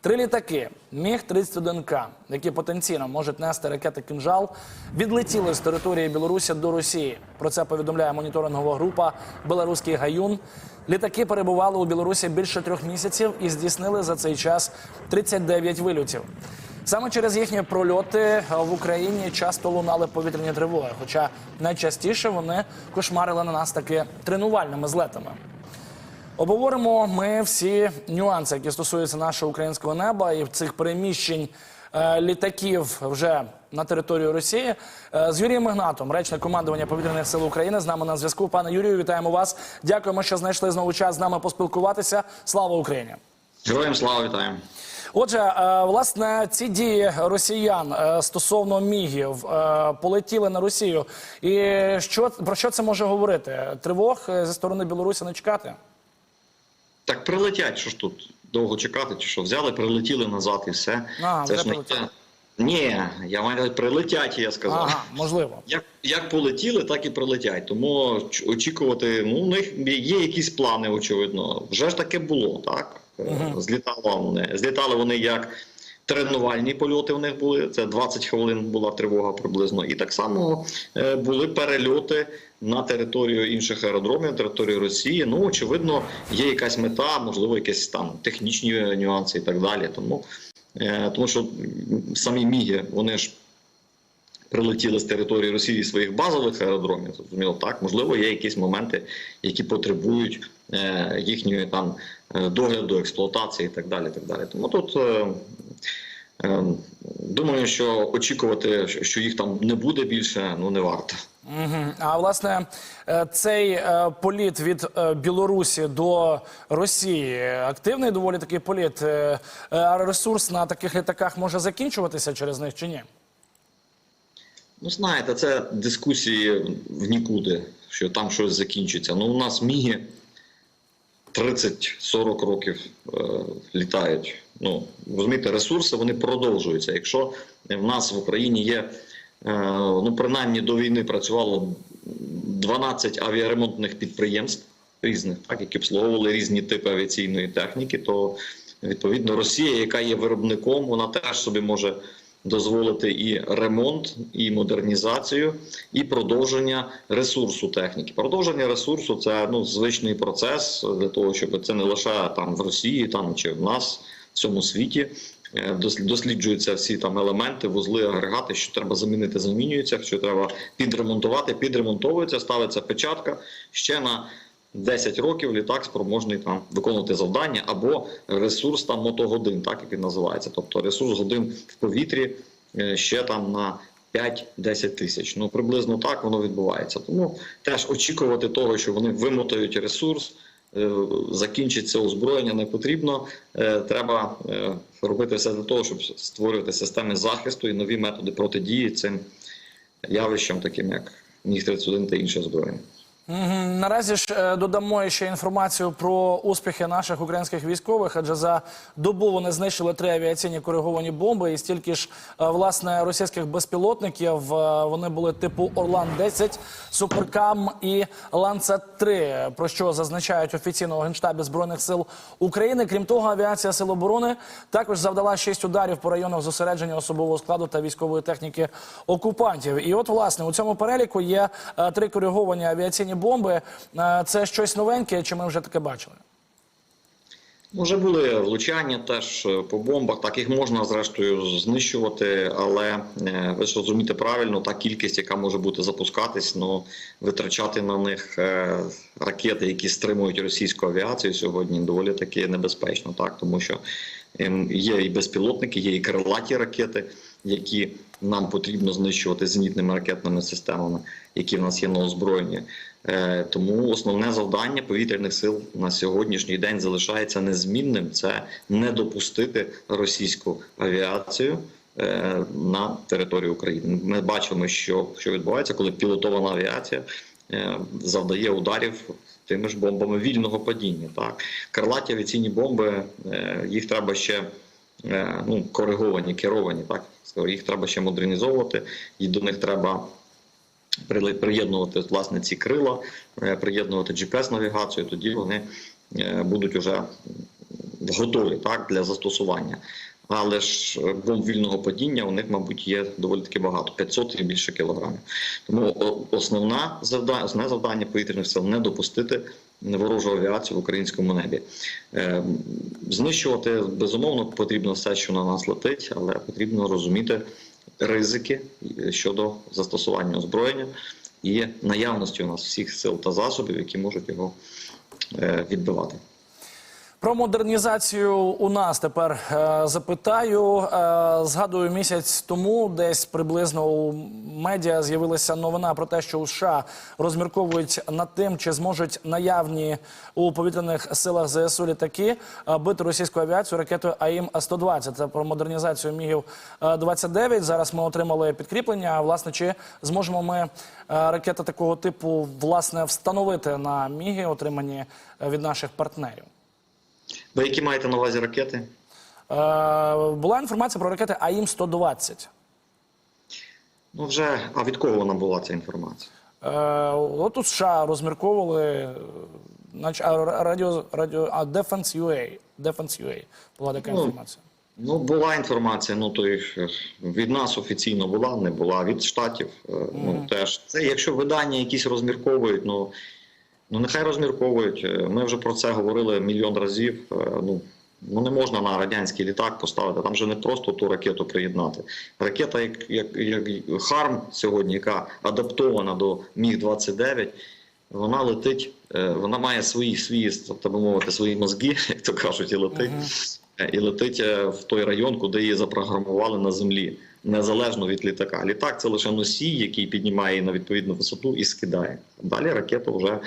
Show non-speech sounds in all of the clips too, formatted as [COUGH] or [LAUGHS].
Три літаки Міг 31 к які потенційно можуть нести ракети «Кинжал», відлетіли з території Білорусі до Росії. Про це повідомляє моніторингова група Белоруський гаюн. Літаки перебували у Білорусі більше трьох місяців і здійснили за цей час 39 вильотів. Саме через їхні прольоти в Україні часто лунали повітряні тривоги, хоча найчастіше вони кошмарили на нас таки тренувальними злетами. Обговоримо ми всі нюанси, які стосуються нашого українського неба і цих переміщень е, літаків вже на територію Росії Е, з Юрієм Ігнатом, речник командування повітряних сил України. З нами на зв'язку. Пане Юрію, вітаємо вас. Дякуємо, що знайшли знову час з нами поспілкуватися. Слава Україні! Героям слава вітаємо. Отже, е, власне, ці дії росіян стосовно мігів полетіли на Росію. І що про що це може говорити? Тривог зі сторони Білорусі не чекати? Так прилетять, що ж тут довго чекати, чи що взяли, прилетіли назад і все. А, Це ж не те. Ні, я маю прилетять, я сказав. Ага, можливо. Як, як полетіли, так і прилетять. Тому очікувати, ну, у них є якісь плани, очевидно. Вже ж таке було, так? Е, Злітало вони. Злітали вони як тренувальні польоти у них були. Це 20 хвилин була тривога приблизно. І так само е, були перельоти на територію інших аеродромів, на територію Росії. Ну, очевидно, є якась мета, можливо, якісь там технічні нюанси і так далі. Тому, е, тому що самі міги, вони ж прилетіли з території Росії своїх базових аеродромів. Зрозуміло, так можливо, є якісь моменти, які потребують е, їхньої там е, догляду, експлуатації і так далі. Так далі. Тому тут думаю, що очікувати, що їх там не буде більше, ну не варто. А власне, е, цей е, політ від е, Білорусі до Росії активний доволі такий політ. А ресурс на таких літаках може закінчуватися через них чи ні? Ну, знаєте, це дискусії в нікуди, що там щось закінчиться. Ну, у нас міги 30-40 років е, літають. Ну, розумієте, ресурси вони продовжуються. Якщо в нас в Україні є, ну, принаймні до війни працювало 12 авіаремонтних підприємств різних, так, які обслуговували різні типи авіаційної техніки, то відповідно Росія, яка є виробником, вона теж собі може дозволити і ремонт, і модернізацію, і продовження ресурсу техніки. Продовження ресурсу це ну звичний процес для того, щоб це не лише там в Росії, там чи в нас в цьому світі. Е, Досліджуються всі там елементи, вузли, агрегати, що треба замінити, замінюються, що треба підремонтувати, підремонтовується, ставиться печатка ще на 10 років літак спроможний там виконувати завдання або ресурс там мотогодин, так як він називається. Тобто ресурс годин в повітрі е, ще там на 5-10 тисяч. Ну приблизно так воно відбувається. Тому теж очікувати того, що вони вимотають ресурс. Е, Закінчиться озброєння не потрібно. Е, Треба е, робити все для того, щоб створювати системи захисту і нові методи протидії цим явищам, таким як Міг 31 та інше озброєння. Наразі ж е, додамо ще інформацію про успіхи наших українських військових, адже за добу вони знищили три авіаційні кориговані бомби, і стільки ж е, власне російських безпілотників е, вони були типу Орлан 10 Суперкам і Ланцет 3 про що зазначають офіційно у генштабі збройних сил України. Крім того, авіація сил оборони також завдала шість ударів по районах зосередження особового складу та військової техніки окупантів. І от власне у цьому переліку є три кориговані авіаційні бомби. Е, Це щось новеньке, чи ми вже таке бачили? Вже були влучання теж е, по бомбах. Так їх можна зрештою знищувати, але е, ви ж розумієте правильно, та кількість, яка може бути запускатись, ну витрачати на них ракети, які стримують російську авіацію сьогодні, доволі таки небезпечно, так тому що ем, є і безпілотники, є і крилаті ракети, які нам потрібно знищувати зенітними ракетними системами, які в нас є на озброєнні. Е, Тому основне завдання повітряних сил на сьогоднішній день залишається незмінним: це не допустити російську авіацію е, на територію України. Ми бачимо, що, що відбувається, коли пілотована авіація е, завдає ударів тими ж бомбами вільного падіння. Так, крилаті авіаційні бомби їх треба ще. Ну, кориговані, керовані, так їх треба ще модернізовувати, і до них треба приєднувати власне ці крила, е, приєднувати GPS-навігацію, тоді вони е, будуть уже готові так, для застосування. Але ж е, бомб вільного падіння у них, мабуть, є доволі таки багато 500 і більше кілограмів. Тому о- основна завдання, основне завдання повітряних сил не допустити ворожу авіацію в українському небі. Знищувати безумовно потрібно все, що на нас летить, але потрібно розуміти ризики щодо застосування озброєння і наявності у нас всіх сил та засобів, які можуть його е, відбивати. Про модернізацію у нас тепер е, запитаю. Е, згадую, місяць тому десь приблизно у медіа з'явилася новина про те, що у США розмірковують над тим, чи зможуть наявні у повітряних силах ЗСУ літаки е, бити російську авіацію ракетою АІМ 120 Це про модернізацію мігів 29 Зараз ми отримали підкріплення. Власне, чи зможемо ми е, ракети такого типу власне встановити на міги, отримані е, від наших партнерів? Ви які маєте на увазі ракети? Е, була інформація про ракети АІМ-120. Ну вже а від кого вона була ця інформація? Е, от у США розмірковували, нач- а, радіо, радіо, а Defense UA, Defense UA була така Ну, інформація. Ну була інформація. Ну то е, від нас офіційно була, не була від штатів. е, Ну теж це, якщо видання якісь розмірковують, ну ну нехай розмірковують. Е, Ми вже про це говорили мільйон разів. Е, Ну ну не можна на радянський літак поставити. Там же не просто ту ракету приєднати. Ракета, як, як, як Харм сьогодні, яка адаптована до Міг 29 вона летить, е, вона має свої свої, так би мовити, свої мозги, [LAUGHS] як то кажуть, і летить. Е, І летить в той район, куди її запрограмували на землі, незалежно від літака. Літак це лише носій, який піднімає її на відповідну висоту і скидає. Далі ракета вже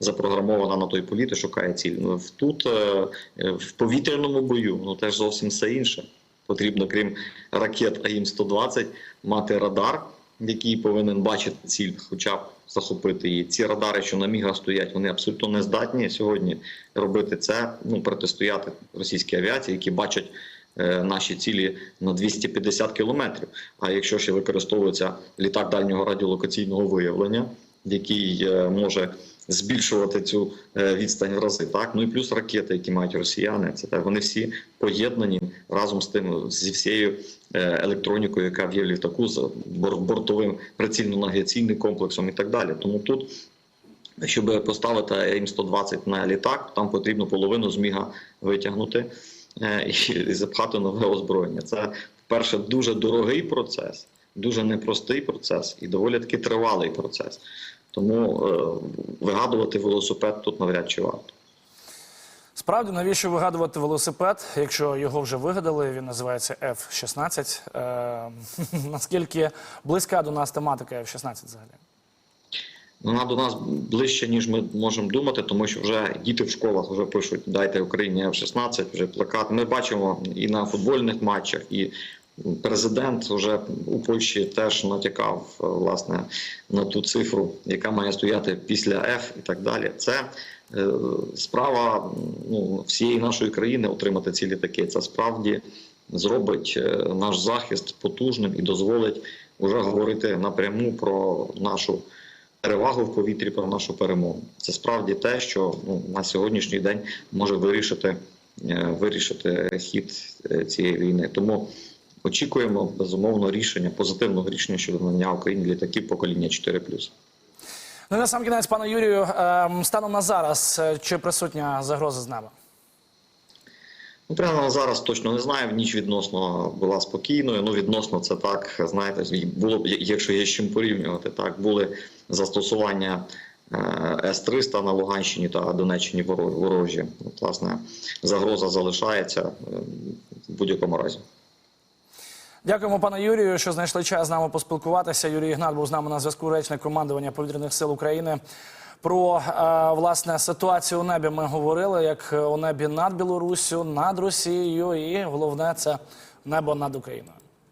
запрограмована на той політ і шукає ціль. Ну, Тут е, е, в повітряному бою ну теж зовсім все інше. Потрібно, крім ракет АІМ-120, мати радар, який повинен бачити ціль, хоча б захопити її. Ці радари, що на мігах стоять, вони абсолютно не здатні сьогодні робити це, ну протистояти російській авіації, які бачать е, наші цілі на 250 кілометрів. А якщо ще використовується літак дальнього радіолокаційного виявлення, який може збільшувати цю е, відстань в рази, так ну і плюс ракети, які мають росіяни, це так, вони всі поєднані разом з тим зі всією е, електронікою, яка є в літаку, з бор- бортовим прицільно-навігаційним комплексом і так далі. Тому тут. Щоб поставити АІМ-120 на літак, там потрібно половину зміга витягнути е, і запхати нове озброєння. Це, перше, дуже дорогий процес, дуже непростий процес і доволі таки тривалий процес. Тому е, вигадувати велосипед тут навряд чи варто. Справді, навіщо вигадувати велосипед, якщо його вже вигадали, він називається F-16. Е, [LAUGHS] наскільки близька до нас тематика F-16 взагалі? Вона до нас ближче, ніж ми можемо думати, тому що вже діти в школах вже пишуть Дайте Україні F-16, вже плакат. Ми бачимо і на футбольних матчах, і президент вже у Польщі теж натякав е, власне на ту цифру, яка має стояти після F і так далі. Це е, справа ну, всієї нашої країни отримати ці літаки. Це справді зробить е, наш захист потужним і дозволить вже говорити напряму про нашу перевагу в повітрі про нашу перемогу. Це справді те, що ну, на сьогоднішній день може вирішити, вирішити хід цієї війни. Тому очікуємо безумовно рішення, позитивного рішення щодо надання Україні літаків покоління 4+. Ну і на сам кінець, пане Юрію, е, станом на зараз, е, чи присутня загроза з неба? Ну, прямо зараз точно не знаю. Ніч відносно була спокійною. Ну, відносно це так, знаєте, було б, якщо є з чим порівнювати, так були застосування е, С-300 на Луганщині та Донеччині ворожі. От, власне, загроза залишається е, в будь-якому разі. Дякуємо, пане Юрію, що знайшли час з нами поспілкуватися. Юрій Ігнат був з нами на зв'язку речник командування повітряних сил України. Про е, власне ситуацію у небі ми говорили, як у небі над Білоруссю, над Росією, і головне це небо над Україною.